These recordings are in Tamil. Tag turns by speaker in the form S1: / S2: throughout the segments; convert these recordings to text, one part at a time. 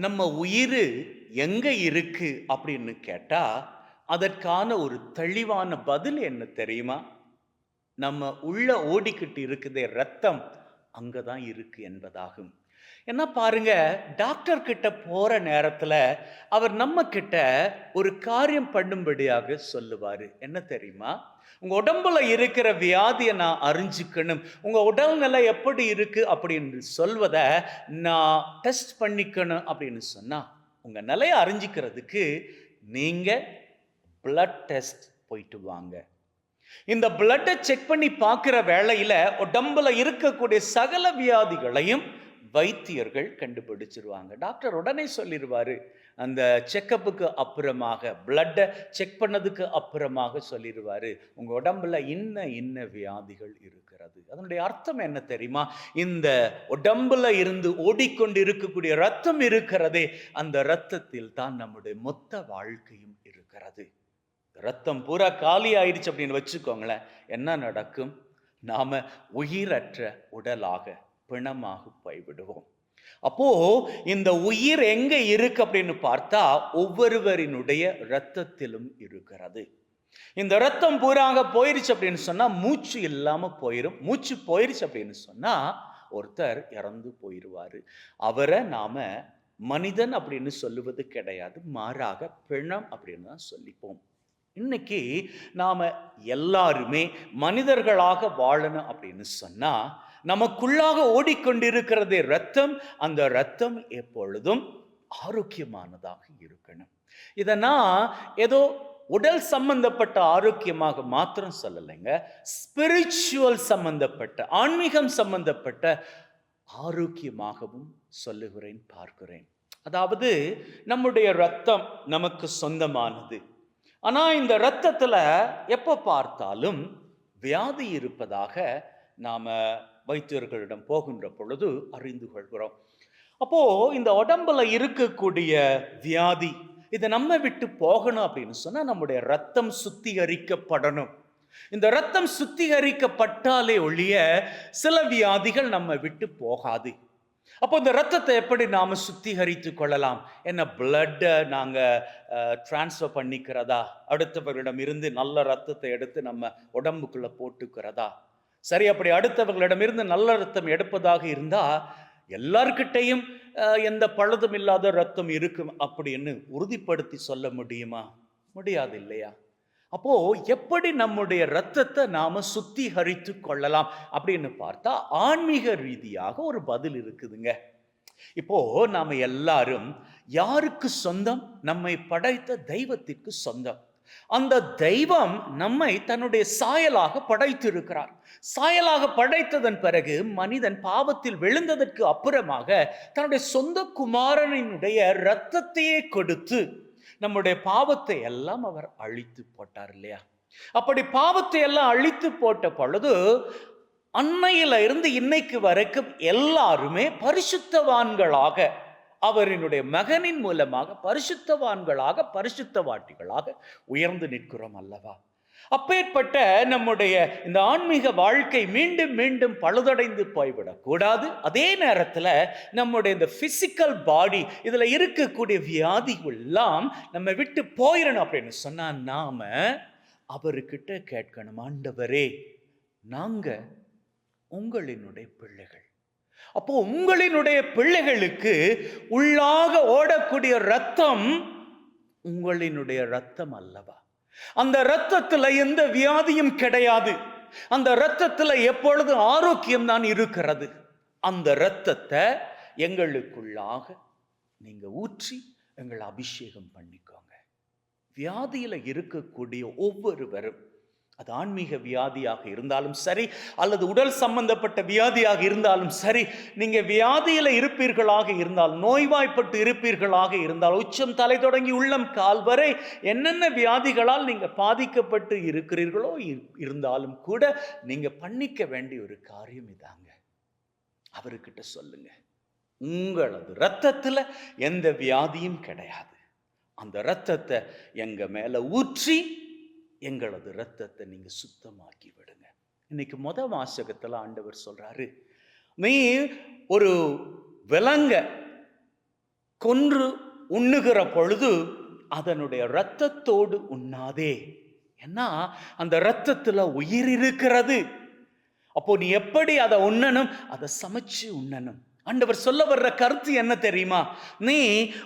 S1: நம்ம உயிர் எங்கே இருக்கு அப்படின்னு கேட்டால் அதற்கான ஒரு தெளிவான பதில் என்ன தெரியுமா? நம்ம உள்ள ஓடிக்கிட்டு இருக்குதே ரத்தம் அங்கதான் இருக்கு என்பதாகும். என்ன பாருங்க டாக்டர் கிட்ட போற நேரத்துல அவர் நம்ம கிட்ட ஒரு காரியம் பண்ணும்படியாக சொல்லுவாரு. என்ன தெரியுமா? உங்க உடம்புல இருக்கிற வியாதியை நான் அறிஞ்சுக்கணும். உங்க உடல்நிலை எப்படி இருக்கு அப்படின்னு சொல்வத நான் டெஸ்ட் பண்ணிக்கணும் அப்படின்னு சொன்னா உங்க நிலையை அறிஞ்சிக்கிறதுக்கு நீங்க பிளட் டெஸ்ட் போயிட்டு வாங்க. இந்த பிளட்டை செக் பண்ணி பார்க்குற வேளையில் உடம்புல இருக்கக்கூடிய சகல வியாதிகளையும் வைத்தியர்கள் கண்டுபிடிச்சிருவாங்க. டாக்டர் உடனே சொல்லிடுவார் அந்த செக்கப்புக்கு அப்புறமாக பிளட்டை செக் பண்ணதுக்கு அப்புறமாக சொல்லிடுவார் உங்கள் உடம்புல இன்ன இன்ன வியாதிகள் இருக்கிறது. அதனுடைய அர்த்தம் என்ன தெரியுமா? இந்த உடம்புல இருந்து ஓடிக்கொண்டு இருக்கக்கூடிய ரத்தம் இருக்கிறதே அந்த ரத்தத்தில் தான் நம்முடைய மொத்த வாழ்க்கையும் இருக்கிறது. ரத்தம் பூரா காலி ஆயிடுச்சு அப்படின்னு வச்சுக்கோங்களேன் என்ன நடக்கும்? நாம் உயிரற்ற உடலாக பிணமாக போய்விடுவோம். அப்போ இந்த உயிர் எங்க இருக்கு அப்படின்னு பார்த்தா ஒவ்வொருவரினுடைய இரத்தத்திலும் இருக்கிறது. இந்த ரத்தம் பூராக போயிருச்சு அப்படின்னு சொன்னா மூச்சு இல்லாம போயிடும் மூச்சு போயிருச்சு அப்படின்னு சொன்னா ஒருத்தர் இறந்து போயிடுவாரு அவரை நாம மனிதன் அப்படின்னு சொல்லுவது கிடையாது. மாறாக பிணம் அப்படின்னு தான் சொல்லிப்போம். இன்னைக்கு நாம எல்லாருமே மனிதர்களாக வாழணும் அப்படின்னு சொன்னா நமக்குள்ளாக ஓடிக்கொண்டிருக்கிறதே ரத்தம் அந்த ரத்தம் எப்பொழுதும் ஆரோக்கியமானதாக இருக்கணும். இதை நான் ஏதோ உடல் சம்பந்தப்பட்ட ஆரோக்கியமாக மாத்திரம் சொல்லலைங்க ஸ்பிரிச்சுவல் சம்பந்தப்பட்ட ஆன்மீகம் சம்பந்தப்பட்ட ஆரோக்கியமாகவும் சொல்லுகிறேன் பார்க்கிறேன். அதாவது நம்முடைய ரத்தம் நமக்கு சொந்தமானது. ஆனா இந்த ரத்தத்துல எப்போ பார்த்தாலும் வியாதி இருப்பதாக நாம் வைத்தியர்களிடம் போகின்ற பொழுது அறிந்து கொள்கிறோம். அப்போது இந்த உடம்புல இருக்கக்கூடிய வியாதி இதை நம்ம விட்டு போகணும் அப்படின்னு சொன்னால் நம்முடைய ரத்தம் சுத்திகரிக்கப்படணும். இந்த ரத்தம் சுத்திகரிக்கப்பட்டாலே ஒழிய சில வியாதிகள் நம்ம விட்டு போகாது. அப்போ இந்த ரத்தத்தை எப்படி நாம் சுத்திகரித்து கொள்ளலாம்? என்ன பிளட்டை நாங்கள் டிரான்ஸ்ஃபர் பண்ணிக்கிறதா? அடுத்தவர்களிடம் இருந்து நல்ல ரத்தத்தை எடுத்து நம்ம உடம்புக்குள்ளே போட்டுக்கிறதா? சரி அப்படி அடுத்தவர்களிடமிருந்து நல்ல ரத்தம் எடுப்பதாக இருந்தால் எல்லார்கிட்டையும் எந்த பழுதும் இல்லாத ரத்தம் இருக்கும் அப்படின்னு உறுதிப்படுத்தி சொல்ல முடியுமா? முடியாது இல்லையா? அப்போ எப்படி நம்முடைய ரத்தத்தை நாம சுத்திகரித்து கொள்ளலாம் அப்படின்னு பார்த்தா ஆன்மீக ரீதியாக ஒரு பதில் இருக்குதுங்க. இப்போ நாம எல்லாரும் யாருக்கு சொந்தம்? நம்மை படைத்த தெய்வத்திற்கு சொந்தம். அந்த தெய்வம் நம்மை தன்னுடைய சாயலாக படைத்திருக்கிறார். சாயலாக படைத்ததன் பிறகு மனிதன் பாவத்தில் விழுந்ததற்கு அப்புறமாக தன்னுடைய சொந்த குமாரனினுடைய இரத்தத்தையே கொடுத்து நம்முடைய பாவத்தை எல்லாம் அவர் அழித்து போட்டார் இல்லையா? அப்படி பாவத்தை எல்லாம் அழித்து போட்ட பொழுது அன்னையில இருந்து இன்னைக்கு வரைக்கும் எல்லாருமே பரிசுத்தவான்களாக அவரினுடைய மகனின் மூலமாக பரிசுத்தவான்களாக பரிசுத்தவாட்டிகளாக உயர்ந்து நிற்கிறோம் அல்லவா? அப்பேற்பட்ட நம்முடைய இந்த ஆன்மீக வாழ்க்கை மீண்டும் மீண்டும் பழுதடைந்து போய்விடக்கூடாது அதே நேரத்தில் நம்முடைய இந்த பிசிக்கல் பாடி இதில் இருக்கக்கூடிய வியாதிகள் எல்லாம் நம்ம விட்டு போயிடணும் அப்படின்னு சொன்னால் நாம் அவர்கிட்ட கேட்கணும் ஆண்டவரே நாங்கள் உங்களினுடைய பிள்ளைகள். அப்போ உங்களினுடைய பிள்ளைகளுக்கு உள்ளாக ஓடக்கூடிய ரத்தம் உங்களினுடைய ரத்தம் அல்லவா? அந்த ரத்தத்துல எந்த வியாதியும் கிடையாது. அந்த ரத்தத்துல எப்பொழுது ஆரோக்கியம் தான் இருக்கிறது? அந்த ரத்தத்தை எங்களுக்குள்ளாக நீங்க ஊற்றி எங்களை அபிஷேகம் பண்ணிக்கோங்க. வியாதியில இருக்கக்கூடிய ஒவ்வொருவரும் அது ஆன்மீக வியாதியாக இருந்தாலும் சரி அல்லது உடல் சம்பந்தப்பட்ட வியாதியாக இருந்தாலும் சரி நீங்கள் வியாதியில் இருப்பீர்களாக இருந்தால் நோய்வாய்ப்பட்டு இருப்பீர்களாக இருந்தால் உச்சம் தலை தொடங்கி உள்ளம் கால் வரை என்னென்ன வியாதிகளால் நீங்கள் பாதிக்கப்பட்டு இருக்கிறீர்களோ இரு- இருந்தாலும் கூட நீங்கள் பண்ணிக்க வேண்டிய ஒரு காரியம் இதாங்க. அவர்கிட்ட சொல்லுங்க. உங்களது ரத்தத்தில் எந்த வியாதியும் கிடையாது. அந்த ரத்தத்தை எங்கள் மேலே ஊற்றி எங்களது இரத்தத்தை நீங்கள் சுத்தமாக்கி விடுங்க இன்னைக்கு முத வாசகத்தில் ஆண்டவர் சொல்கிறாரு நீ ஒரு விலங்க கொன்று உண்ணுகிற பொழுது அதனுடைய இரத்தத்தோடு உண்ணாதே. ஏன்னா அந்த இரத்தத்தில் உயிர் இருக்கிறது. அப்போ நீ எப்படி அதை உண்ணணும்? அதை சமைச்சு உண்ணணும். ஆண்டவர் சொல்ல வர்ற கருத்து என்ன தெரியுமா? நீ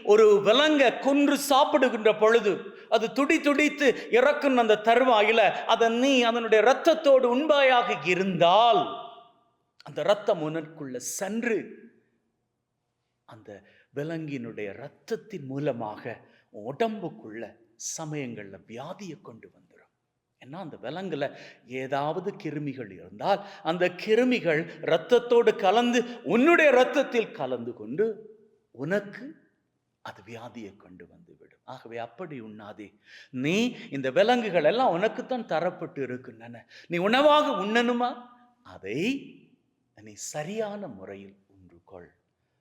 S1: ஒரு விலங்க கொன்று சாப்பிடுகின்ற பொழுது அது துடி துடித்து இறக்கும் அந்த தருவாயில அதை நீ அதனுடைய இரத்தத்தோடு உண்பாயாக இருந்தால் அந்த இரத்தம் உனக்குள்ள சென்று அந்த விலங்கினுடைய இரத்தத்தின் மூலமாக உடம்புக்குள்ள சமயங்கள்ல வியாதியை கொண்டு வந்த ஏன்னா அந்த விலங்குல ஏதாவது கிருமிகள் இருந்தால் அந்த கிருமிகள் இரத்தத்தோடு கலந்து உன்னுடைய இரத்தத்தில் கலந்து கொண்டு உனக்கு அது வியாதியை கொண்டு வந்து விடும். ஆகவே அப்படி உண்ணாதே. நீ இந்த விலங்குகள் எல்லாம் உனக்குத்தான் தரப்பட்டு இருக்கின்றன. நீ உணவாக உண்ணணுமா? அதை நீ சரியான முறையில் உண்டு கொள்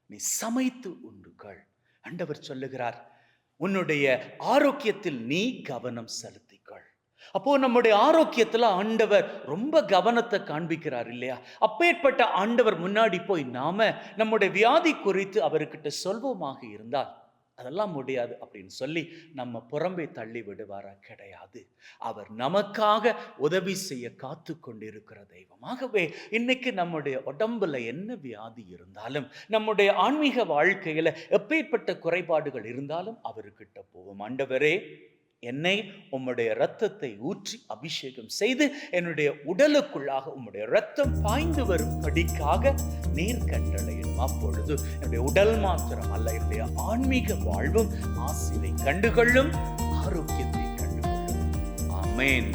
S1: நீ சமைத்து உண்டு கொள் ஆண்டவர் சொல்லுகிறார் உன்னுடைய ஆரோக்கியத்தில் நீ கவனம் செலுத்திக்கொள் அப்போ நம்முடைய ஆரோக்கியத்துல ஆண்டவர் ரொம்ப கவனத்தை காண்பிக்கிறார் இல்லையா? அப்பேற்பட்ட ஆண்டவர் முன்னாடி போய் நாம நம்முடைய வியாதி குறித்து அவர்கிட்ட சொல்வோமாக இருந்தால் அதெல்லாம் முடியாது அப்படின்னு சொல்லி நம்ம புறம்பே தள்ளி விடுவாரா? கிடையாது. அவர் நமக்காக உதவி செய்ய காத்து கொண்டிருக்கிற தெய்வமாகவே இன்னைக்கு நம்முடைய உடம்புல என்ன வியாதி இருந்தாலும் நம்முடைய ஆன்மீக வாழ்க்கையில எப்பேற்பட்ட குறைபாடுகள் இருந்தாலும் அவர்கிட்ட போவோம். ஆண்டவரே என்னை உம்முடைய இரத்தத்தை ஊற்றி அபிஷேகம் செய்து என்னுடைய உடலுக்குள்ளாக உம்முடைய இரத்தம் பாய்ந்து வரும் படிக்காக நீர் கண்டளையும் அப்பொழுது என்னுடைய உடல் மாத்திரம் அல்ல என்னுடைய ஆன்மீக வாழ்வும் ஆசிலை கண்டுகொள்ளும் ஆரோக்கியத்தை கண்டுகொள்ளும். ஆமென்.